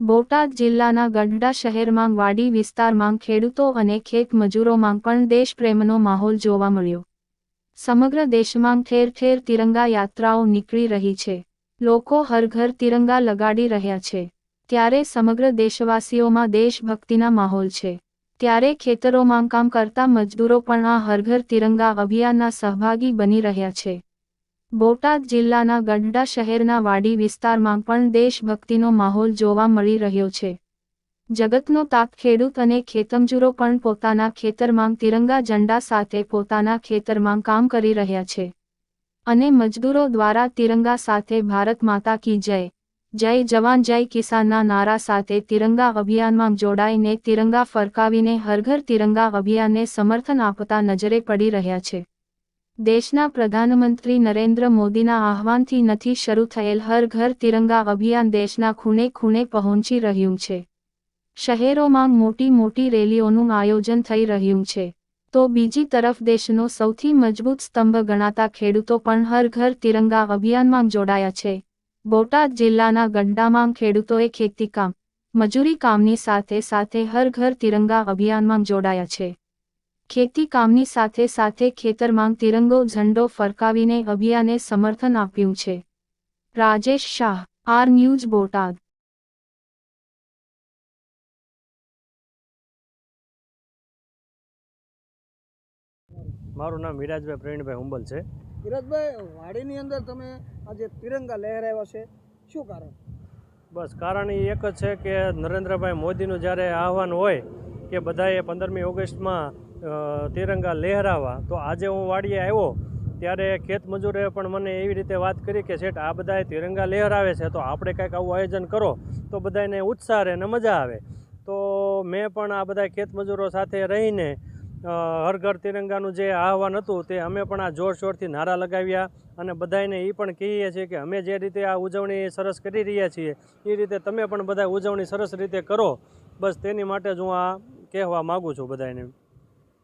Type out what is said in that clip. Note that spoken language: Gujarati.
બોટાદ જિલ્લાના ગઢડા શહેરમાં વાડી વિસ્તારમાં ખેડૂતો અને ખેત મજૂરોમાં પણ દેશપ્રેમનો માહોલ જોવા મળ્યો. સમગ્ર દેશમાં ઠેર ઠેર તિરંગા યાત્રાઓ નીકળી રહી છે. લોકો હરઘર તિરંગા લગાડી રહ્યા છે. ત્યારે સમગ્ર દેશવાસીઓમાં દેશભક્તિના માહોલ છે. ત્યારે ખેતરોમાં કામ કરતા મજદૂરો પણ આ હરઘર તિરંગા અભિયાનના સહભાગી બની રહ્યા છે. બોટાદ જિલ્લાના ગઢડા શહેરના વાડી વિસ્તારમાં પણ દેશભક્તિનો માહોલ જોવા મળી રહ્યો છે. જગતનો તાપ ખેડૂત અને ખેતમજૂરો પણ પોતાના ખેતરમાં તિરંગા ઝંડા સાથે પોતાના ખેતરમાં કામ કરી રહ્યા છે. અને મજદૂરો દ્વારા તિરંગા સાથે ભારત માતા કી જય. જય જવાન, જય કિસાનના નારા સાથે તિરંગા અભિયાનમાં જોડાઈને તિરંગા ફરકાવીને હરઘર તિરંગા અભિયાનને સમર્થન આપતા નજરે પડી રહ્યા છે. દેશના પ્રધાનમંત્રી નરેન્દ્ર મોદીના આહવાનથી નથી શરૂ થયેલ હર ઘર તિરંગા અભિયાન દેશના ખૂણે ખૂણે પહોંચી રહ્યું છે. શહેરોમાં મોટી મોટી રેલીઓનું આયોજન થઈ રહ્યું છે. તો બીજી તરફ દેશનો સૌથી મજબૂત સ્તંભ ગણાતા ખેડૂતો પણ હર ઘર તિરંગા અભિયાનમાં જોડાયા છે. બોટાદ જિલ્લાના ગંડામાં ખેડૂતોએ ખેતીકામ મજૂરી કામની સાથે સાથે હર ઘર તિરંગા અભિયાનમાં જોડાયા છે. ખેતી કામની સાથે સાથે ખેતરમાં તિરંગો ઝંડો ફરકાવીને અભિયાને સમર્થન આપ્યું છે. Rajesh Shah R news Botad. મારું નામ વિરાજભાઈ પ્રવીણભાઈ હુંબલ છે. વિરાજભાઈ વાડીની અંદર તમે આજે તિરંગા લહેરાવ્યા છે. શું કારણ? બસ કારણ એ એક જ છે કે નરેન્દ્રભાઈ મોદીનું જ્યારે આહવાન હોય કે બધાએ પંદરમી ઓગસ્ટમાં તિરંગા લહેરાવા. તો આજે હું વાડીએ આવ્યો, ત્યારે ખેત મજૂરે પણ મને એવી રીતે વાત કરી કે, શેઠ, આ બધાએ તિરંગા લહેરાવે છે, તો આપણે કંઈક આવું આયોજન કરો. તો બધાને ઉત્સાહ રહે ને મજા આવે. તો મેં પણ આ બધા ખેત મજૂરો સાથે રહીને હર ઘર તિરંગાનું જે આહવાન હતું, તે અમે પણ આ જોરશોરથી નારા લગાવ્યા અને બધાને એ પણ કહીએ છીએ કે, અમે જે રીતે આ ઉજવણી સરસ કરી રહ્યા છીએ એ રીતે તમે પણ બધા ઉજવણી સરસ રીતે કરો. બસ તેની માટે જ હું આ કહેવા માગું છું બધાને